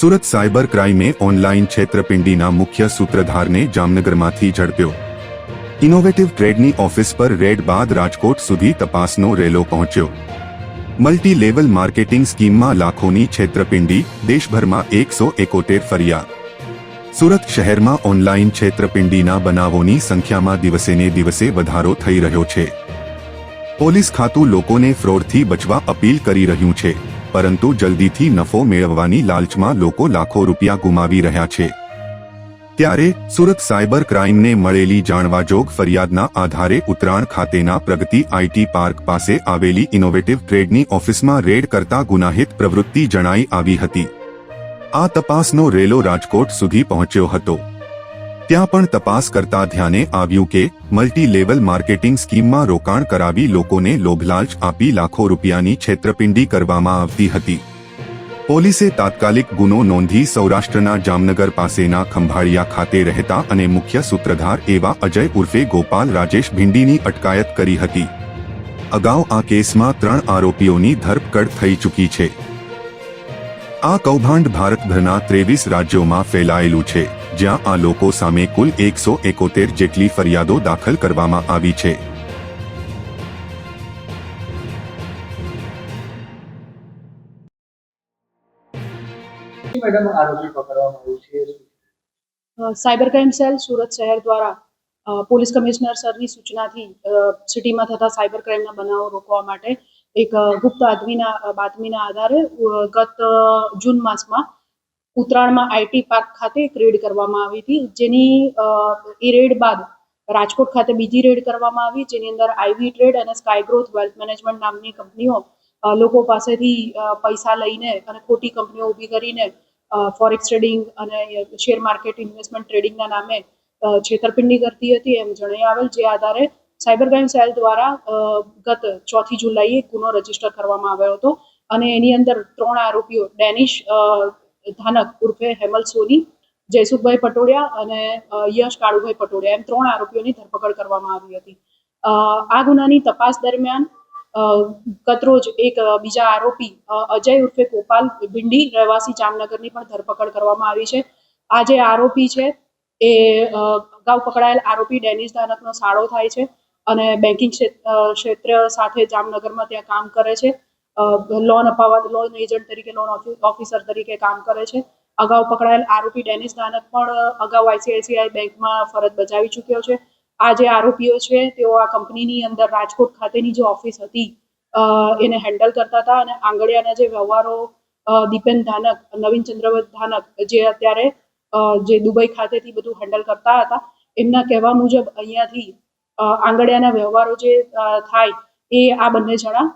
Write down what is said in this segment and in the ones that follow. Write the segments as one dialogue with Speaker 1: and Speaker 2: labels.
Speaker 1: Surat cyber ક્રાઇમે online છેતરપિંડીના મુખ્ય સૂત્રધારને જામનગરમાંથી ઝડપ્યો. ઇનોવેટિવ ટ્રેડની ઓફિસ પર રેડ બાદ રાજકોટ સુધી તપાસનો રેલો પહોંચ્યો. મલ્ટી લેવલ માર્કેટિંગ સ્કીમમાં લાખોની છેતરપિંડી, દેશભરમાં એકસો એકોતેર ફરિયાદ સુરત શહેરમાં ઓનલાઈન છેતરપિંડીના બનાવોની સંખ્યામાં દિવસેને દિવસે વધારો થઈ રહ્યો છે. પોલીસ ખાતું લોકોને ફ્રોડથી બચવા અપીલ કરી રહ્યું છે. પરંતુ જલ્દીથી નફો મેળવવાની લાલચમાં લોકો લાખો રૂપિયા ગુમાવી રહ્યા છે. ત્યારે સુરત સાયબર ક્રાઇમને મળેલી જાણવાજોગ ફરિયાદના આધારે ઉત્તરાણ ખાતેના પ્રગતિ આઈટી પાર્ક પાસે આવેલી ઇનોવેટિવ ટ્રેડની ઓફિસમાં રેડ કરતા ગુનાહિત પ્રવૃત્તિ જણાઈ આવી હતી. આ તપાસનો રેલો રાજકોટ સુધી પહોંચ્યો હતો. ત્યાં પણ તપાસ કરતા ધ્યાને આવ્યું કે મલ્ટી લેવલ માર્કેટિંગ સ્કીમમાં રોકાણ કરાવી લોકોને લોભલાલચ આપી લાખો રૂપિયાની છેતરપિંડી કરવામાં આવતી હતી. પોલીસે તાત્કાલિક ગુનો નોંધી સૌરાષ્ટ્રના જામનગર પાસેના ખંભાળિયા ખાતે રહેતા અને મુખ્ય સૂત્રધાર એવા અજય ઉર્ફે ગોપાલ રાજેશ ભિંડીની અટકાયત કરી હતી. અગાઉ આ કેસમાં ત્રણ આરોપીઓની ધરપકડ થઈ ચૂકી છે. આ કૌભાંડ ભારતભરના ત્રેવીસ રાજ્યોમાં ફેલાયેલું છે. જ્યાં આ લોકો સામે કુલ એકસો એકોતેર જેટલી ફરિયાદો દાખલ કરવામાં આવી છે.
Speaker 2: મેડમ આરોપી પકડવામાં આવ્યું છે.
Speaker 3: સાયબર ક્રાઇમ સેલ સુરત શહેર દ્વારા પોલીસ કમિશનર સરની સૂચનાથી અ, સિટીમાં થતા સાયબર ક્રાઇમના બનાવો રોકવા માટે એક ગુપ્ત આદમીના બાતમીના આધારે ગત જૂન માસમાં ઉત્તરાયણમાં આઈટી પાર્ક ખાતે એક રેડ કરવામાં આવી હતી. જેની એ રેડ બાદ રાજકોટ ખાતે બીજી રેડ કરવામાં આવી. જેની અંદર આઈવી ટ્રેડ અને સ્કાય ગ્રોથ વેલ્થ મેનેજમેન્ટ નામની કંપનીઓ લોકો પાસેથી પૈસા લઈને અને ખોટી કંપનીઓ ઊભી કરીને ફોરેક્સ ટ્રેડિંગ અને શેર માર્કેટ ઇન્વેસ્ટમેન્ટ ટ્રેડિંગના નામે છેતરપિંડી કરતી હતી. એમ જણાઈ આવેલ જે આધારે સાયબર ક્રાઇમ સેલ દ્વારા ગત ચોથી જુલાઈએ ગુનો રજિસ્ટર કરવામાં આવ્યો હતો. અને એની અંદર ત્રણ આરોપીઓ, ડેનિશ ધાનક ઉર્ફે હેમલ સોની, જયસુખભાઈ પટોડિયા અને યશ કાળુભાઈ પટોડિયા એમ ત્રણ આરોપીઓની ધરપકડ કરવામાં આવી હતી. આ ગુનાની તપાસ દરમિયાન કતરોજ એક બીજા આરોપી અજય ઉર્ફે ગોપાલ ભિંડી રહેવાસી જામનગરની પણ ધરપકડ કરવામાં આવી છે. આ જે આરોપી છે, એ અગાઉ પકડાયેલ આરોપી ડેનિસ ધાનકનો સાળો થાય છે અને બેન્કિંગ ક્ષેત્ર સાથે જામનગરમાં ત્યાં કામ કરે છે. લોન અપાવવા લોન એજન્ટ તરીકે લોન ઓફિસર તરીકે કામ કરે છે. અગાઉ પકડાયેલ આરોપી ડેનિસ ધાનક પણ અગાઉ આઈસીઆઈસીઆઈ બેંકમાં ફરજ બજાવી ચૂક્યો છે. આ જે આરોપીઓ છે, તેઓ આ કંપનીની અંદર રાજકોટ ખાતેની જે ઓફિસ હતી એને હેન્ડલ કરતા હતા અને આંગળિયાના જે વ્યવહારો દીપેન ધાનક, નવીન ચંદ્રવત ધાનક, જે અત્યારે જે દુબઈ ખાતેથી બધું હેન્ડલ કરતા હતા, એમના કહેવા મુજબ અહીંયાથી આંગળિયાના વ્યવહારો જે થાય એ આ બંને જણા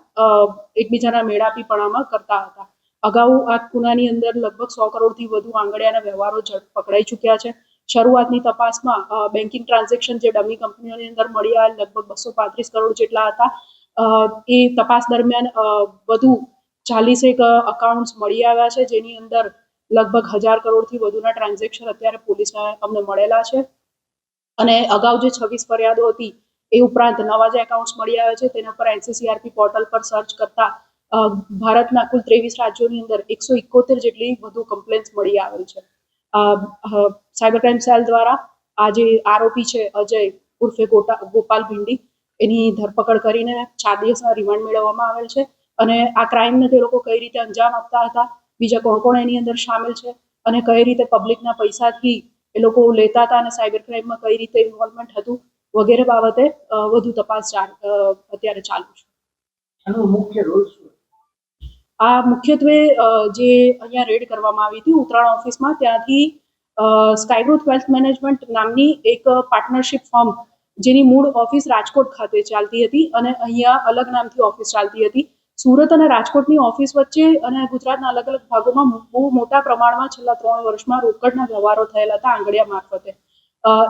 Speaker 3: એકબીજાના મેળાપીપણામાં કરતા હતા. અગાઉ આ ગુનાની અંદર લગભગ સો કરોડથી વધુ આંગળિયાના વ્યવહારો પકડાઈ ચૂક્યા છે. શરૂઆતની તપાસમાં બેન્કિંગ ટ્રાન્ઝેક્શન જે ડમી કંપનીઓની અંદર મળી આવેલ લગભગ બસો પાંત્રીસ કરોડ જેટલા હતા. એ તપાસ દરમિયાન વધુ ચાલીસેક અકાઉન્ટ્સ મળી આવ્યા છે, જેની અંદર લગભગ હજાર કરોડથી વધુના ટ્રાન્ઝેક્શન અત્યારે પોલીસને અમને મળેલા છે. અને અગાઉ જે છવ્વીસ ફરિયાદો હતી એ ઉપરાંત નવા જે એકાઉન્ટ્સ મળી આવ્યા છે. તેના પર એનસીસીઆરપી પોર્ટલ પર સર્ચ કરતા ભારતના કુલ ત્રેવીસ રાજ્યોની અંદર એકસો ઇકોતેર જેટલી વધુ કમ્પ્લેન્ટ્સ મળી આવેલ છે. સાયબર ક્રાઇમ સેલ દ્વારા આ જે આરોપી છે અજય ઉર્ફે ગોટા, ગોપાલ ભીંડી. એની ધરપકડ કરીને ચાર દિવસના રિમાન્ડ મેળવવામાં આવેલ છે અને આ ક્રાઇમને તે લોકો કઈ રીતે અંજામ આપતા હતા, બીજા કોણ કોણ એની અંદર સામેલ છે અને કઈ રીતે પબ્લિકના પૈસાથી એ લોકો લેતા હતા અને સાયબર ક્રાઇમમાં કઈ રીતે ઇન્વોલ્વમેન્ટ હતું વગેરે બાબતે વધુ તપાસ અત્યારે ચાલુ છે.
Speaker 2: આનો મુખ્ય રોલ શું
Speaker 3: આ મુખ્યત્વે જે અહીંયા રેડ કરવામાં આવી હતી ઉત્તરાયણ ઓફિસમાં ત્યાંથી સ્કાયગ્રોથ વેલ્થ મેનેજમેન્ટ નામની એક પાર્ટનરશિપ ફર્મ જેની મૂળ ઓફિસ રાજકોટ ખાતે ચાલતી હતી અને અહીંયા અલગ નામથી ઓફિસ ચાલતી હતી. સુરત અને રાજકોટની ઓફિસ વચ્ચે અને ગુજરાતના અલગ અલગ ભાગોમાં બહુ મોટા પ્રમાણમાં છેલ્લા ત્રણ વર્ષમાં રોકડના વ્યવહારો થયેલા હતા આંગળિયા મારફતે.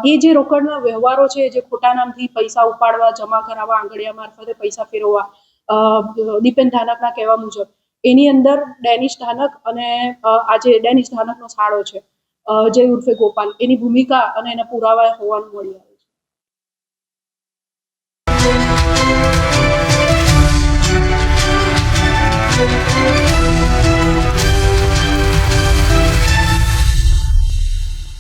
Speaker 3: એ જે રોકડના વ્યવહારો છે, જે ખોટા નામથી પૈસા ઉપાડવા, જમા કરાવવા, આંગળીયા મારફતે પૈસા ફેરવવા દીપેન ધાનકના કહેવા મુજબ, એની અંદર ડેનિશ ધાનક અને આજે ડેનિશ ધાનકનો સાળો છે જય ઉર્ફે ગોપાલ, એની ભૂમિકા અને એના પુરાવા હોવાનું મળી આવ્યું